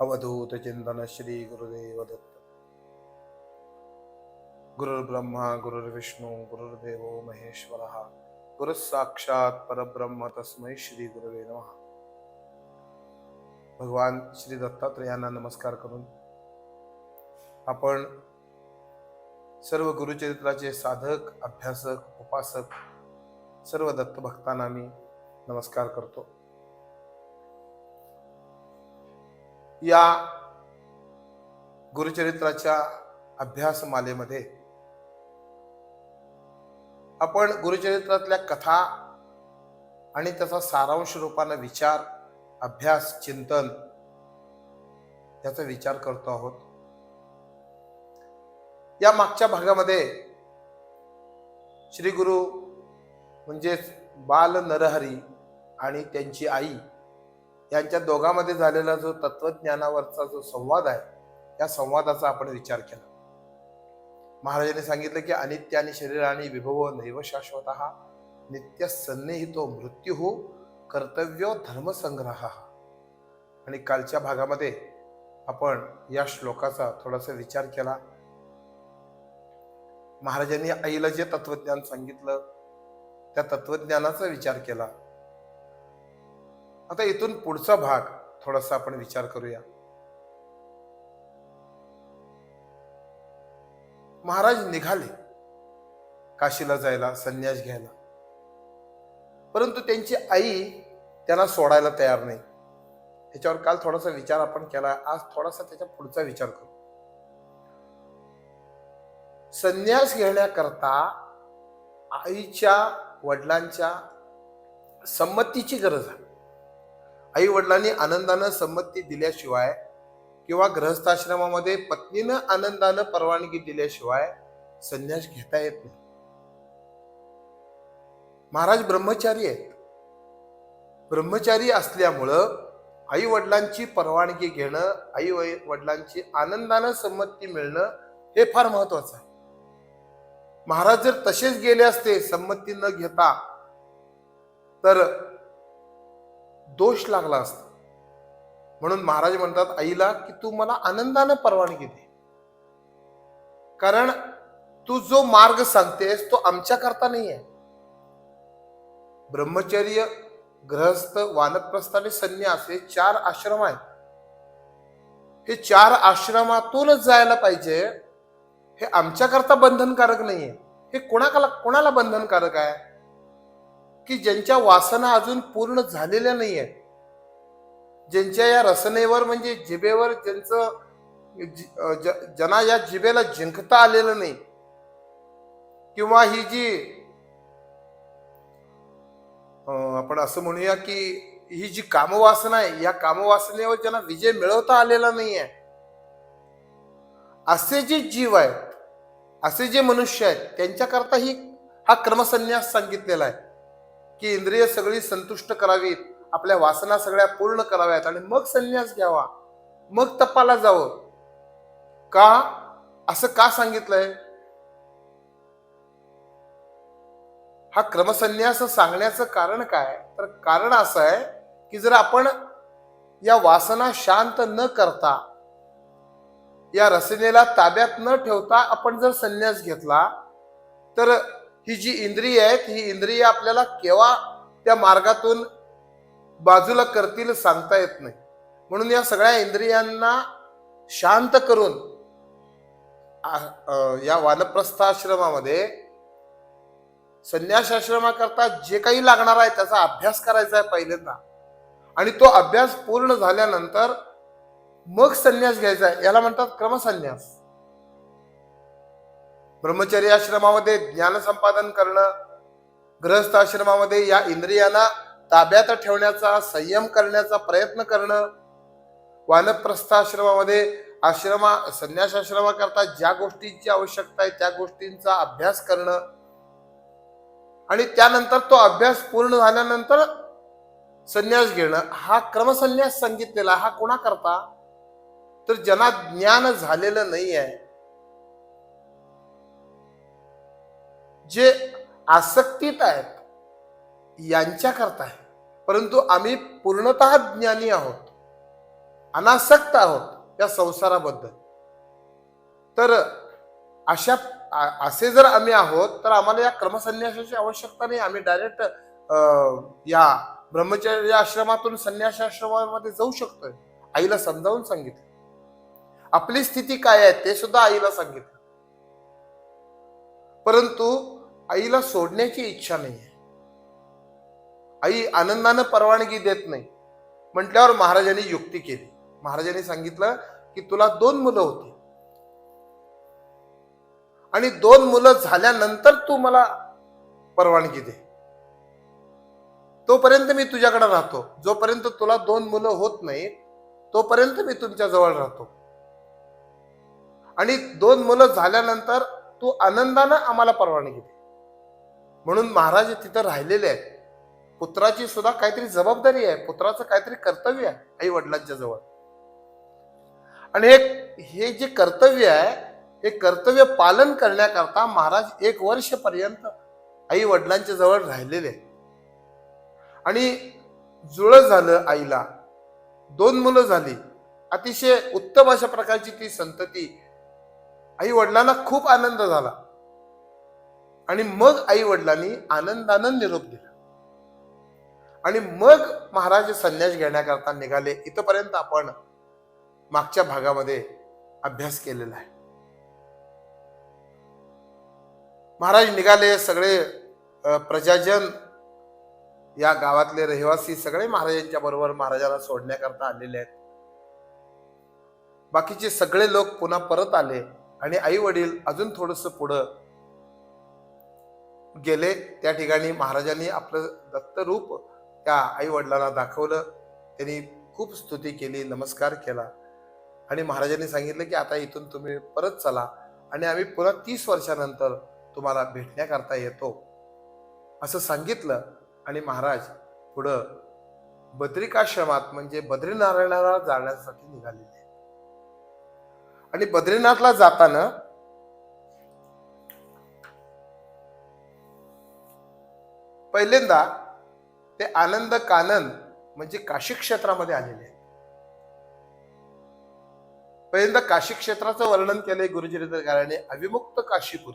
अवधूत चिंतन श्री गुरुदेव दत्त गुरुर्ब्रह्मा गुरुर्विष्णू गुरुर्देव महेश्वर गुरुसाक्षात परब्रह्म तस्मै श्री गुरुवे नम। भगवान श्री दत्तात्रयांना नमस्कार करून आपण सर्व गुरुचरित्राचे साधक अभ्यासक उपासक सर्व दत्त भक्तांना मी नमस्कार करतो. या गुरुचरित्राच्या अभ्यास मालेमध्ये आपण गुरुचरित्रातल्या कथा आणि त्याचा सारांश रूपानं विचार अभ्यास चिंतन याचा विचार करतो आहोत. या मागच्या भागामध्ये श्री गुरु म्हणजेच बाल नरहरी आणि त्यांची आई यांच्या दोघांमध्ये झालेला जो तत्वज्ञानावरचा जो संवाद आहे त्या संवादाचा आपण विचार केला. महाराजांनी सांगितलं की अनित्य आणि शरीर आणि विभव नैव शाश्वत नित्य सन्निहितो मृत्यू हो कर्तव्य धर्मसंग्रह. आणि कालच्या भागामध्ये आपण या श्लोकाचा थोडासा विचार केला. महाराजांनी आईला जे तत्वज्ञान सांगितलं त्या तत्वज्ञानाचा विचार केला. आता इथून पुढचा भाग थोडासा आपण विचार करूया. महाराज निघाले. काशीला जायला संन्यास घ्यायला. परंतु त्यांची आई त्यांना सोडायला तयार नाही. त्याच्यावर काल थोडासा विचार आपण केला आज थोडासा त्याच्या पुढचा विचार करू. संन्यास घेण्याकरता आईच्या वडिलांच्या संमतीची गरज आहे. आई वडिलांनी आनंदानं संमती दिल्याशिवाय किंवा ग्रहस्थाश्रमामध्ये पत्नीनं आनंदानं परवानगी दिल्याशिवाय संन्यास घेता येत नाही. महाराज ब्रह्मचारी आहेत. ब्रह्मचारी असल्यामुळं आई वडिलांची परवानगी घेणं आई वडिलांची आनंदानं संमती मिळणं हे फार महत्वाचं आहे. महाराज जर तसेच गेले असते संमती न घेता तर दोष लागला असता. म्हणून महाराज म्हणतात आईला की तू मला आनंदानं परवानगी दे. कारण तू जो मार्ग सांगतेस तो आमच्या करता नाही आहे ब्रह्मचर्य ग्रहस्थ वानप्रस्थ आणि संन्यास हे चार आश्रम आहेत. हे चार आश्रमातूनच जायला पाहिजे. हे आमच्याकरता बंधनकारक नाहीये. हे कोणाला कोणाला बंधनकारक आहे? की ज्यांच्या वासना अजून पूर्ण झालेल्या नाही आहेत ज्यांच्या या रसनेवर म्हणजे जिभेवर ज्यांचं जना या जिभेला जिंकता आलेलं नाही किंवा ही जी आपण असं म्हणूया की ही जी कामवासना आहे या कामवासनेवर ज्यांना विजय मिळवता आलेला नाही आहे असे जे जीव आहेत असे जे मनुष्य आहेत त्यांच्याकरता ही हा क्रमसन्यास सांगितलेला आहे. की इंद्रिय सगळी संतुष्ट करावीत आपल्या वासना सगळ्या पूर्ण कराव्यात आणि मग संन्यास घ्यावा मग तपाला जावं. का? असं का सांगितलंय? हा क्रमसन्यास सांगण्याचं कारण काय? तर कारण असं आहे की जर आपण या वासना शांत न करता या रसनेला ताब्यात न ठेवता आपण जर संन्यास घेतला तर ही जी इंद्रिय आहेत ही इंद्रिय आपल्याला केव्हा त्या मार्गातून बाजूला करतील सांगता येत नाही. म्हणून या सगळ्या इंद्रियांना शांत करून या वानप्रस्थाश्रमामध्ये संन्यासाश्रमाकरता जे काही लागणार आहे त्याचा अभ्यास करायचा आहे पहिल्यांदा. आणि तो अभ्यास पूर्ण झाल्यानंतर मग संन्यास घ्यायचा आहे. याला म्हणतात क्रमसन्यास. ब्रह्मचर्य आश्रमामध्ये ज्ञान संपादन करणं ग्रहस्थ आश्रमामध्ये या इंद्रियांना ताब्यात ठेवण्याचा संयम करण्याचा प्रयत्न करणं वानप्रस्थाश्रमामध्ये आश्रमा संन्यास आश्रमाकरता ज्या गोष्टींची आवश्यकता आहे त्या गोष्टींचा अभ्यास करणं. आणि त्यानंतर तो अभ्यास पूर्ण झाल्यानंतर संन्यास घेणं. हा क्रमसन्यास सांगितलेला हा कोणा करता तर ज्यांना ज्ञान झालेलं नाही आहे जे आसक्तीत आहेत यांच्याकरता आहे. परंतु आम्ही पूर्णतः ज्ञानी आहोत अनासक्त आहोत या संसाराबद्दल. तर अशा आ- असे जर आम्ही आहोत तर आम्हाला या क्रमसन्यासाची आवश्यकता नाही. आम्ही डायरेक्ट या ब्रह्मचर्य आश्रमातून संन्यास आश्रमामध्ये जाऊ शकतोय. आईला समजावून सांगितलं. आपली स्थिती काय आहे ते सुद्धा आईला सांगितलं. परंतु आईला सोडण्याची इच्छा नाहीये. आई आनंदानं परवानगी देत नाही. म्हटल्यावर महाराजांनी युक्ती केली. महाराजांनी सांगितलं की तुला दोन मुलं होती. आणि दोन मुलं झाल्यानंतर तू मला परवानगी दे. तोपर्यंत मी तुझ्याकडे राहतो. जोपर्यंत तुला दोन मुलं होत नाही तोपर्यंत मी तुमच्या जवळ राहतो. आणि दोन मुलं झाल्यानंतर तू आनंदानं आम्हाला परवानगी दे. म्हणून महाराज तिथं राहिलेले आहेत. पुत्राची सुद्धा काहीतरी जबाबदारी आहे. पुत्राचं काहीतरी कर्तव्य आहे आई वडिलांच्या जवळ. आणि हे हे जे कर्तव्य आहे हे कर्तव्य पालन करण्याकरता महाराज एक वर्षपर्यंत आई वडिलांच्या जवळ राहिलेले आणि जुळं झालं आईला. दोन मुलं झाली. अतिशय उत्तम अशा प्रकारची ती संतती आई वडिलांना खूप आनंद झाला. आणि मग आई वडिलांनी आनंदानं निरोप दिला. आणि मग महाराज संन्यास घेण्याकरता निघाले. इथपर्यंत आपण मागच्या भागामध्ये अभ्यास केलेला आहे. महाराज निघाले सगळे प्रजाजन या गावातले रहिवासी सगळे महाराजांच्या बरोबर महाराजाला सोडण्याकरता आलेले आहेत. बाकीचे सगळे लोक पुन्हा परत आले आणि आई वडील अजून थोडस पुढं गेले. त्या ठिकाणी महाराजांनी आपलं दत्तरूप त्या आई वडिलांना दाखवलं. त्यांनी खूप स्तुती केली नमस्कार केला. आणि महाराजांनी सांगितलं की आता इथून तुम्ही परत चला आणि आम्ही पुन्हा तीस वर्षानंतर तुम्हाला भेटण्याकरता येतो. असं सांगितलं आणि महाराज पुढं बद्रिकाश्रमात म्हणजे बद्रीनारायणाला जाण्यासाठी निघालेले. आणि बद्रीनाथला जाताना पहिल्यांदा ते आनंद कानन म्हणजे काशी क्षेत्रामध्ये आलेले आहेत. पहिल्यांदा काशी क्षेत्राचं वर्णन केलंय गुरुचरित्रकाराने अविमुक्त काशीपूर.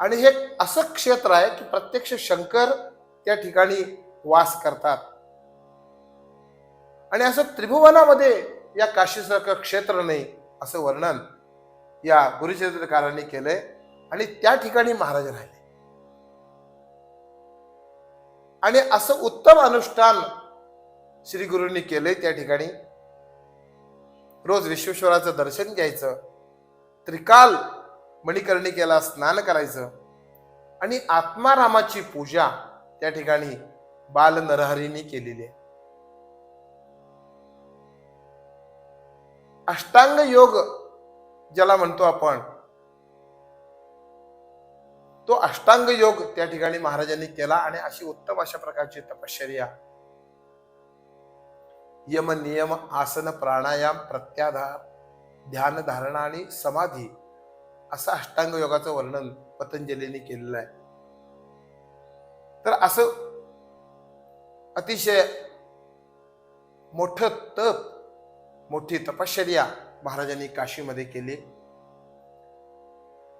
आणि हे असं क्षेत्र आहे की प्रत्यक्ष शंकर त्या ठिकाणी वास करतात. आणि असं त्रिभुवनामध्ये या काशीसारखं क्षेत्र नाही असं वर्णन या गुरुचरित्रकारांनी केलंय. आणि त्या ठिकाणी महाराज राहिले. आणि असं उत्तम अनुष्ठान श्री गुरूंनी केलंय त्या ठिकाणी. रोज विश्वेश्वराचं दर्शन घ्यायचं. त्रिकाल मणिकर्णिकेला स्नान करायचं. आणि आत्मारामाची पूजा त्या ठिकाणी बाल नरहरीने केलेली आहे. अष्टांग योग ज्याला म्हणतो आपण तो अष्टांग योग त्या ठिकाणी महाराजांनी केला आणि अशी उत्तम अशा प्रकारची तपश्चर्या. यम नियम आसन प्राणायाम प्रत्याधार ध्यान धारणा आणि समाधी असं अष्टांग योगाचं वर्णन पतंजलीने केलेलं आहे. तर असं अतिशय मोठं तप मोठी तपश्चर्या महाराजांनी काशीमध्ये केली.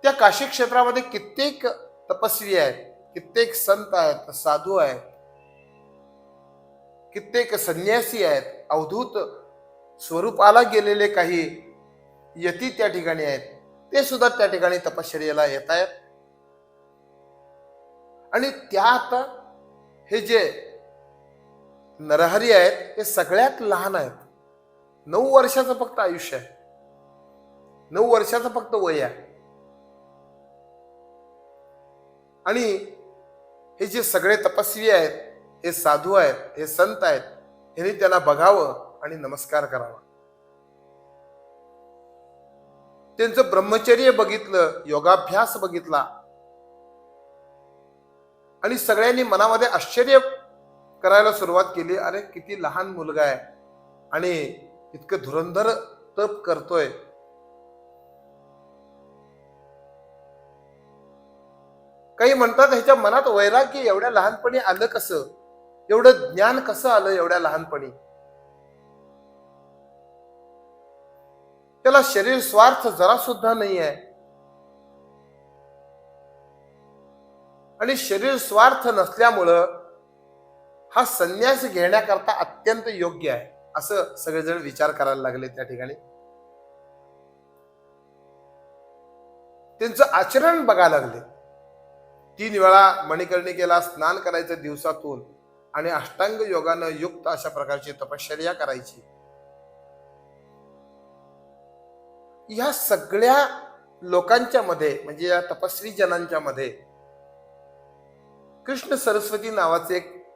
त्या काशी क्षेत्रामध्ये कित्येक तपस्वी आहेत कित्येक संत आहेत साधू आहेत कित्येक संन्यासी आहेत अवधूत स्वरूपाला गेलेले काही यती त्या ठिकाणी आहेत ते सुद्धा त्या ठिकाणी तपश्चर्याला येत आहेत. आणि त्यात हे जे नरहरी आहेत हे सगळ्यात लहान आहेत. नऊ वर्षाचं फक्त आयुष्य आहे. नऊ वर्षाचं फक्त वय आहे. आणि हे जे सगळे तपस्वी आहेत हे साधू आहेत हे संत आहेत ह्यांनी त्याला बघावं आणि नमस्कार करावा. त्यांचं ब्रह्मचर्य बघितलं योगाभ्यास बघितला आणि सगळ्यांनी मनामध्ये आश्चर्य करायला सुरुवात केली अरे किती लहान मुलगा आहे आणि इतकं धुरंधर तप करतोय. काही म्हणतात ह्याच्या मनात वैराग्य एवढ्या लहानपणी आलं कसं? एवढं ज्ञान कसं आलं एवढ्या लहानपणी? त्याला शरीर स्वार्थ जरा सुद्धा नाही आहे. आणि शरीर स्वार्थ नसल्यामुळं हा संन्यास घेण्याकरता अत्यंत योग्य आहे. असं सगळेजण विचार करायला लागले त्या ठिकाणी. त्यांचं आचरण बघायला लागले. तीन वेळा मणिकर्णिकेला स्नान करायचं दिवसातून आणि अष्टांग योगानं युक्त अशा प्रकारची तपश्चर्या करायची. या सगळ्या लोकांच्या मध्ये म्हणजे या तपस्वी जनांच्या मध्ये कृष्ण सरस्वती नावाचे एक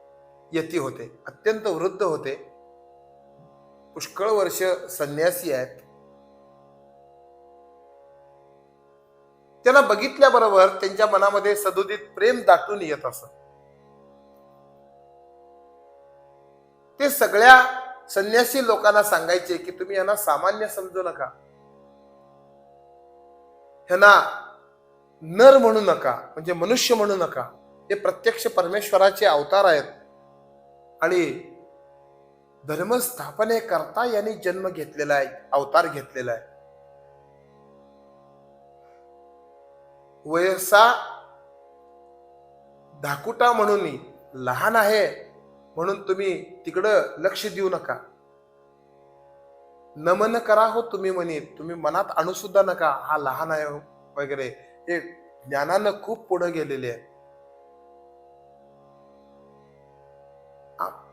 यती होते अत्यंत वृद्ध होते. पुष्कळ वर्ष संन्यासी आहेत. त्यांना बघितल्याबरोबर त्यांच्या मनामध्ये सदोदित प्रेम दाटून येत असत ते सगळ्या संन्यासी लोकांना सांगायचे की तुम्ही यांना सामान्य समजू नका. ह्यांना नर म्हणू नका म्हणजे मनुष्य म्हणू नका. हे प्रत्यक्ष परमेश्वराचे अवतार आहेत. आणि धर्मस्थापने करता यांनी जन्म घेतलेला आहे अवतार घेतलेला आहे. वयसा धाकुटा म्हणून लहान आहे म्हणून तुम्ही तिकडं लक्ष देऊ नका. नमन करा हो तुम्ही म्हणे तुम्ही मनात आणू सुद्धा नका हा लहान आहे हो, वगैरे. हे ज्ञानानं खूप पुढे गेलेले आहे.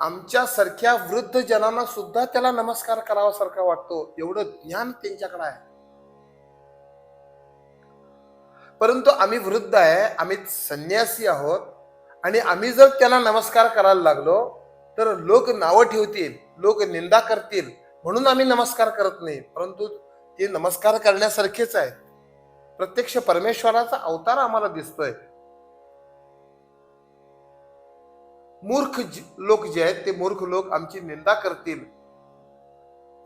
आमच्या सारख्या वृद्ध जनांना सुद्धा त्याला नमस्कार करावासारखा वाटतो एवढं ज्ञान त्यांच्याकडे आहे. परंतु आम्ही वृद्ध आहे आम्ही संन्यासी आहोत. आणि आम्ही जर त्यांना नमस्कार करायला लागलो तर लोक नावं ठेवतील लोक निंदा करतील. म्हणून आम्ही नमस्कार करत नाही. परंतु ते नमस्कार करण्यासारखेच आहे प्रत्यक्ष परमेश्वराचा अवतार आम्हाला दिसतोय. मूर्ख लोक जे आहेत ते मूर्ख लोक आमची निंदा करतील.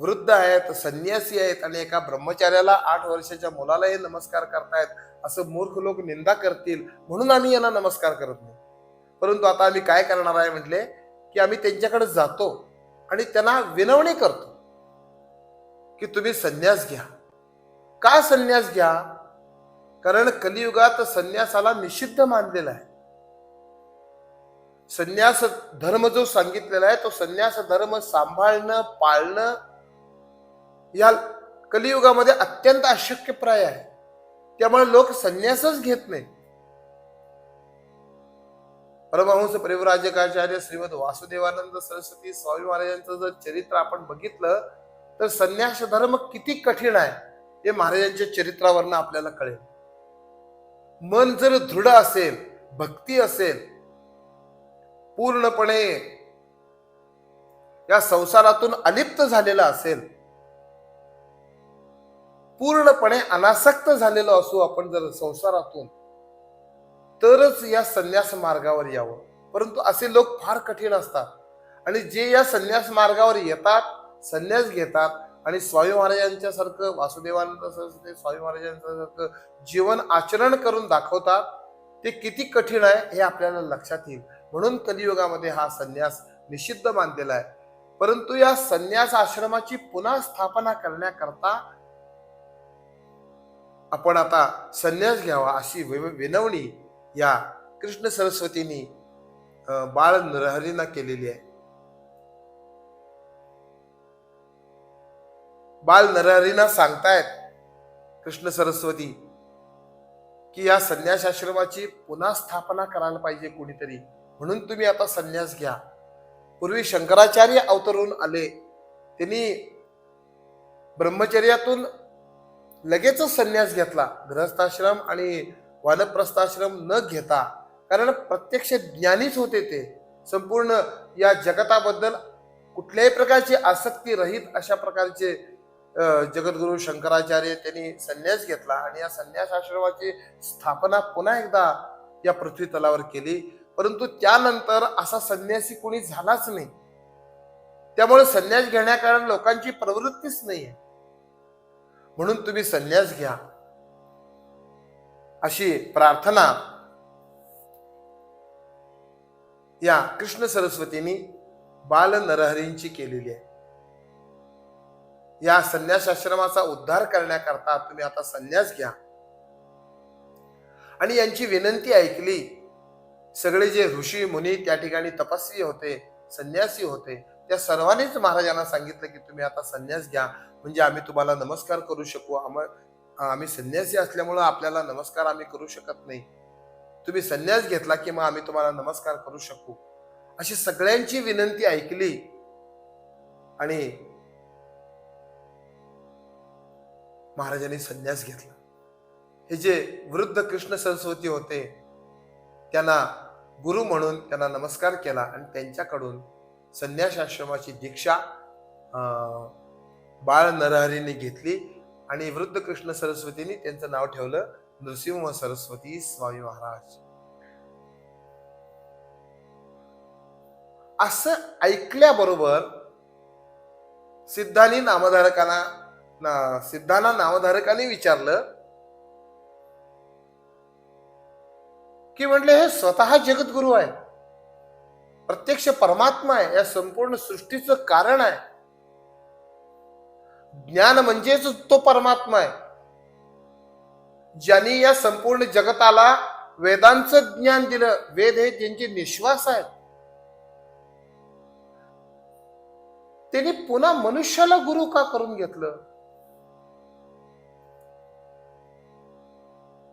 वृद्ध आहेत संन्यासी आहेत आणि एका ब्रह्मचार्याला आठ वर्षाच्या मुलालाही नमस्कार करतायत असं मूर्ख लोक निंदा करतील म्हणून आम्ही यांना नमस्कार करत नाही. परंतु आता आम्ही काय करणार आहे म्हटले की आम्ही त्यांच्याकडे जातो आणि त्यांना विनवणी करतो की तुम्ही संन्यास घ्या. का संन्यास घ्या? कारण कलियुगात संन्यासाला निषिद्ध मानलेला आहे. संन्यास धर्म जो सांगितलेला आहे तो संन्यास धर्म सांभाळणं पाळणं या कलियुगामध्ये अत्यंत अशक्यप्राय आहे. त्यामुळे लोक संन्यासच घेत नाही. परमहंस परिव्राजकाचार्य श्रीमद वासुदेवानंद सरस्वती स्वामी महाराजांचं जर चरित्र आपण बघितलं तर संन्यास धर्म किती कठीण आहे हे महाराजांच्या चरित्रावरनं आपल्याला कळेल. मन जर दृढ असेल भक्ती असेल पूर्णपणे या संसारातून अलिप्त झालेला असेल पूर्णपणे अनासक्त झालेलो असू आपण जर संसारातून तरच या संन्यास मार्गावर यावं. परंतु असे लोक फार कठीण असतात. आणि जे या संन्यास मार्गावर येतात संन्यास घेतात आणि स्वामी महाराजांच्या सारखं वासुदेवानंद स्वामी महाराजांच्या सारखं जीवन आचरण करून दाखवतात ते किती कठीण आहे हे आपल्याला लक्षात येईल. म्हणून कलियुगामध्ये हा संन्यास निषिद्ध मानलेला आहे. परंतु या संन्यास आश्रमाची पुन्हा स्थापना करण्याकरता आपण आता संन्यास घ्यावा अशी विनवणी या कृष्ण सरस्वतींनी बाळ नरहरींना केलेली आहे. बाल नरहरींना सांगतायत कृष्ण सरस्वती की या संन्यासाश्रमाची पुन्हा स्थापना करायला पाहिजे कोणीतरी. म्हणून तुम्ही आता संन्यास घ्या. पूर्वी शंकराचार्य अवतरून आले. त्यांनी ब्रह्मचर्यातून लगेचच संन्यास घेतला. गृहस्थाश्रम आणि वानप्रस्थाश्रम न घेता. कारण प्रत्यक्ष ज्ञानीच होते ते. संपूर्ण या जगताबद्दल कुठल्याही प्रकारची आसक्ती रहित अशा प्रकारचे जगद्गुरु शंकराचार्य त्यांनी संन्यास घेतला आणि या संन्यास आश्रमाची स्थापना पुन्हा एकदा या पृथ्वी तलावर केली. परंतु त्यानंतर असा संन्यासी कोणी झालाच नाही. त्यामुळे संन्यास घेण्याकारण लोकांची प्रवृत्तीच नाही आहे म्हणून तुम्ही संन्यास घ्या. अशी प्रार्थना या कृष्ण सरस्वतींनी बाल नरहरींची केलेली आहे. या संन्यास आश्रमाचा उद्धार करण्याकरता तुम्ही आता संन्यास घ्या. आणि यांची विनंती ऐकली. सगळे जे ऋषी मुनी त्या ठिकाणी तपस्वी होते संन्यासी होते. त्या सर्वांनीच महाराजांना सांगितलं की तुम्ही आता संन्यास घ्या. म्हणजे आम्ही तुम्हाला नमस्कार करू शकू. आम- आम्ही संन्यासी असल्यामुळं आपल्याला नमस्कार आम्ही करू शकत नाही. तुम्ही संन्यास घेतला की मग आम्ही तुम्हाला नमस्कार करू शकू. अशी सगळ्यांची विनंती ऐकली. आणि महाराजांनी संन्यास घेतला. हे जे वृद्ध कृष्ण सरस्वती होते त्यांना गुरु म्हणून त्यांना नमस्कार केला आणि त्यांच्याकडून संन्यास आश्रमाची दीक्षा बाळ नरहरीने घेतली आणि वृद्ध कृष्ण सरस्वतीने त्यांचं नाव ठेवलं नृसिंह सरस्वती स्वामी महाराज. असं ऐकल्याबरोबर सिद्धांनी नामधारकांना ना- सिद्धांना नामधारकांनी विचारलं की म्हटले हे स्वतः जगद्गुरु आहे प्रत्यक्ष परमात्मा आहे या संपूर्ण सृष्टीचं कारण आहे. ज्ञान म्हणजेच तो परमात्मा आहे. ज्यांनी या संपूर्ण जगताला वेदांचं ज्ञान दिलं वेद हे त्यांचे निश्वास आहेत. त्यांनी पुन्हा मनुष्याला गुरु का करून घेतलं?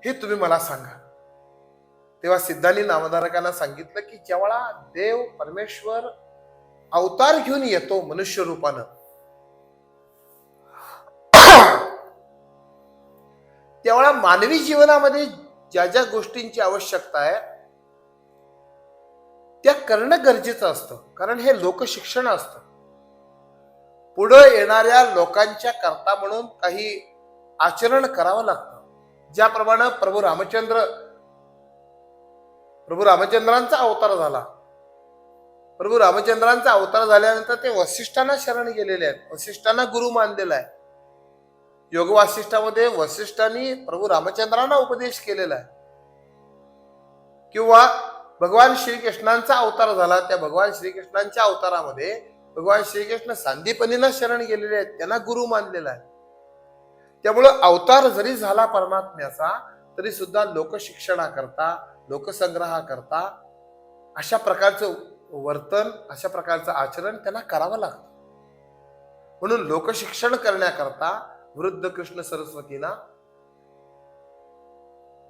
हे तुम्ही मला सांगा. तेव्हा सिद्धांनी नामधारकांना सांगितलं की जेव्हा देव परमेश्वर अवतार घेऊन येतो मनुष्य रूपानं तेव्हा मानवी जीवनामध्ये ज्या ज्या गोष्टींची आवश्यकता आहे त्या करणं गरजेचं असतं. कारण हे लोकशिक्षण असतं. पुढं येणाऱ्या लोकांच्या करता म्हणून काही आचरण करावं लागतं. ज्याप्रमाणे प्रभू रामचंद्र प्रभू रामचंद्रांचा अवतार झाला. प्रभू रामचंद्रांचा अवतार झाल्यानंतर ते वसिष्ठांना शरण गेलेले आहेत. वसिष्ठांना गुरु मानलेला आहे. योग वासिष्ठामध्ये वसिष्ठांनी प्रभू रामचंद्रांना उपदेश केलेला आहे. किंवा भगवान श्रीकृष्णांचा अवतार झाला. त्या भगवान श्रीकृष्णांच्या अवतारामध्ये भगवान श्रीकृष्ण सांदीपनीला शरण गेलेले आहेत. त्यांना गुरु मानलेला आहे. त्यामुळं अवतार जरी झाला परमात्म्याचा तरी सुद्धा लोकशिक्षणाकरता लोकसंग्रहाकरता अशा प्रकारचं वर्तन अशा प्रकारचं आचरण त्यांना करावं लागतं. म्हणून लोकशिक्षण करण्याकरता वृद्ध कृष्ण सरस्वतीना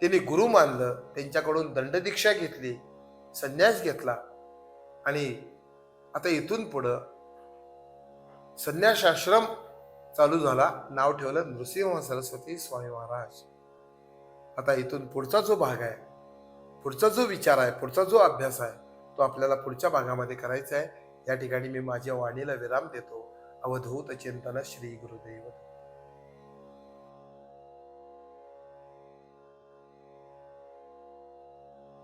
त्यांनी गुरु मानलं त्यांच्याकडून दंडदीक्षा घेतली संन्यास घेतला आणि आता इथून पुढं संन्यासाश्रम चालू झाला. नाव ठेवलं नृसिंह सरस्वती स्वामी महाराज. आता इथून पुढचा जो भाग आहे पुढचा जो विचार आहे पुढचा जो अभ्यास आहे तो आपल्याला पुढच्या भागामध्ये करायचा आहे. या ठिकाणी मी माझ्या वाणीला विराम देतो. अवधूत चिंतन श्री गुरुदेव.